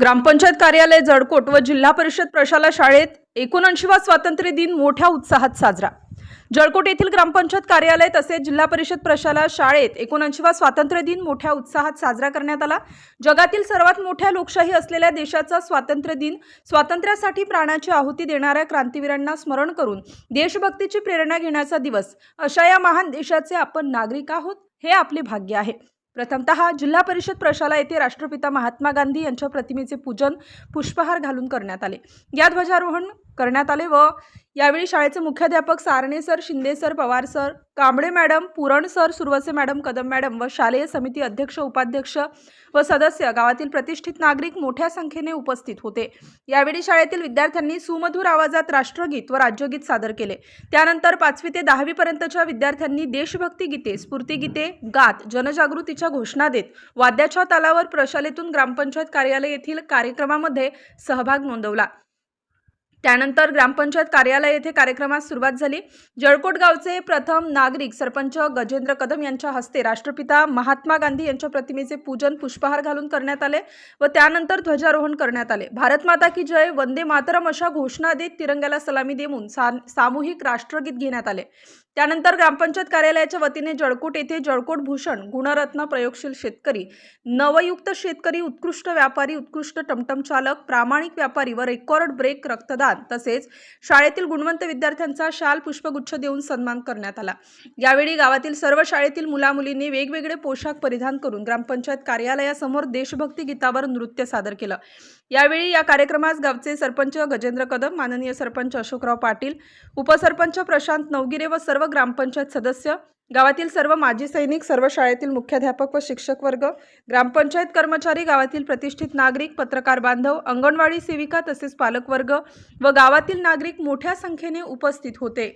ग्रामपंचायत कार्यालय जळकोट व जिल्हा परिषद प्रशाला शाळेत एकोणऐंशीवा स्वातंत्र्य दिन मोठ्या उत्साहात साजरा. जळकोट येथील ग्रामपंचायत कार्यालय तसेच जिल्हा परिषद प्रशाला शाळेत एकोणऐंशीवा स्वातंत्र्य दिन मोठ्या उत्साहात साजरा करण्यात आला. जगातील सर्वात मोठ्या लोकशाही असलेल्या देशाचा स्वातंत्र्य दिन स्वातंत्र्यासाठी प्राणाची आहुती देणाऱ्या क्रांतीवीरांना स्मरण करून देशभक्तीची प्रेरणा घेण्याचा दिवस. अशा या महान देशाचे आपण नागरिक आहोत हे आपले भाग्य आहे. प्रथमतः जिल्हा परिषद प्रशाला येथे राष्ट्रपिता महात्मा गांधी यांच्या प्रतिमेचे पूजन पुष्पहार घालून करण्यात आले. या ध्वजारोहण करण्यात आले व यावेळी शाळेचे मुख्याध्यापक Sarane sir Shinde sir Pawar sir Kamble madam Puran sir Suravase madam Kadam madam व शालेय समिती अध्यक्ष उपाध्यक्ष व सदस्य गावातील प्रतिष्ठित नागरिक मोठ्या संख्येने उपस्थित होते. यावेळी शाळेतील विद्यार्थ्यांनी सुमधुर आवाजात राष्ट्रगीत व राज्यगीत सादर केले. त्यानंतर पाचवी ते दहावी पर्यंतच्या विद्यार्थ्यांनी देशभक्ती गीते स्फूर्तिगीते गात जनजागृतीच्या घोषणा देत वाद्याच्या तालावर प्रशालेतून ग्रामपंचायत कार्यालय येथील कार्यक्रमामध्ये सहभाग नोंदवला. त्यानंतर ग्रामपंचायत कार्यालय येथे कार्यक्रमास सुरुवात झाली. जळकोट गावचे प्रथम नागरिक सरपंच गजेंद्र कदम यांच्या हस्ते राष्ट्रपिता महात्मा गांधी यांच्या प्रतिमेचे पूजन पुष्पहार घालून करण्यात आले व त्यानंतर ध्वजारोहण करण्यात आले. भारत माता की जय वंदे मातरम अशा घोषणा देत तिरंग्याला सलामी देऊन सा- सामूहिक राष्ट्रगीत घेण्यात आले. त्यानंतर ग्रामपंचायत कार्यालयाच्या वतीने जळकोट येथे जळकोट भूषण गुणरत्न प्रयोगशील शेतकरी नवयुक्त शेतकरी उत्कृष्ट व्यापारी उत्कृष्ट टमटम चालक प्रामाणिक व्यापारी व रेकॉर्ड ब्रेक रक्तदान तसेच शाळेतील गुणवंत विद्यार्थ्यांचा शाल पुष्पगुच्छ देऊन सन्मान करण्यात आला. यावेळी गावातील सर्व शाळेतील मुलामुलींनी वेगवेगळे पोशाख परिधान करून ग्रामपंचायत कार्यालयासमोर देशभक्ती गीतावर नृत्य सादर केलं. यावेळी या कार्यक्रमास गावचे सरपंच गजेंद्र कदम माननीय सरपंच अशोकराव पाटील उपसरपंच प्रशांत नवगिरे व सर्व सर्व ग्रामपंचायत सदस्य गावातील सर्व माजी सैनिक सर्व शाळेतील मुख्याध्यापक व शिक्षक वर्ग ग्रामपंचायत कर्मचारी गावातील प्रतिष्ठित नागरिक पत्रकार बांधव अंगणवाडी सेविका तसेच पालकवर्ग व गावातील नागरिक मोठ्या संख्येने उपस्थित होते.